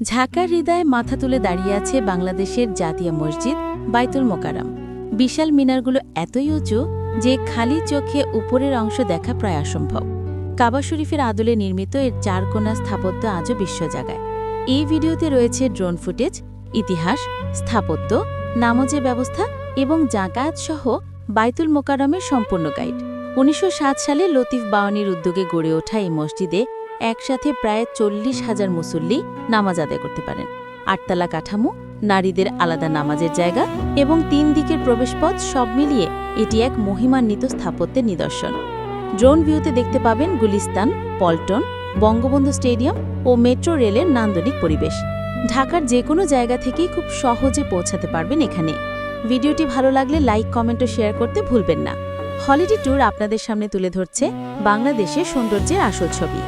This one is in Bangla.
ঢাকার হৃদয়ে মাথা তুলে দাঁড়িয়ে আছে বাংলাদেশের জাতীয় মসজিদ বাইতুল মোকারম বিশাল মিনারগুলো এতই উঁচু যে খালি চোখে উপরের অংশ দেখা প্রায় অসম্ভব। কাবা শরীফের আদলে নির্মিত এর চারকোনা স্থাপত্য আজও বিশ্ব জাগায় এই ভিডিওতে রয়েছে ড্রোন ফুটেজ, ইতিহাস, স্থাপত্য, নামাজের ব্যবস্থা এবং জাকায়াত সহ বাইতুল মোকারমের সম্পূর্ণ গাইড। উনিশশো সাত সালে লতিফ বাওয়ানির উদ্যোগে গড়ে ওঠা এই মসজিদে একসাথে প্রায় চল্লিশ হাজার মুসল্লি নামাজ আদায় করতে পারেন। আটতলা কাঠামো, নারীদের আলাদা নামাজের জায়গা এবং তিন দিকের প্রবেশপথ সব মিলিয়ে এটি এক মহিমান্বিত স্থাপত্যের নিদর্শন। ড্রোন ভিউতে দেখতে পাবেন গুলিস্তান, পল্টন, বঙ্গবন্ধু স্টেডিয়াম ও মেট্রো রেলের নান্দনিক পরিবেশ। ঢাকার যে কোনো জায়গা থেকেই খুব সহজে পৌঁছাতে পারবেন এখানে। ভিডিওটি ভালো লাগলে লাইক, কমেন্ট ও শেয়ার করতে ভুলবেন না। হলিডে ট্যুর আপনাদের সামনে তুলে ধরছে বাংলাদেশের সৌন্দর্যের আসল ছবি।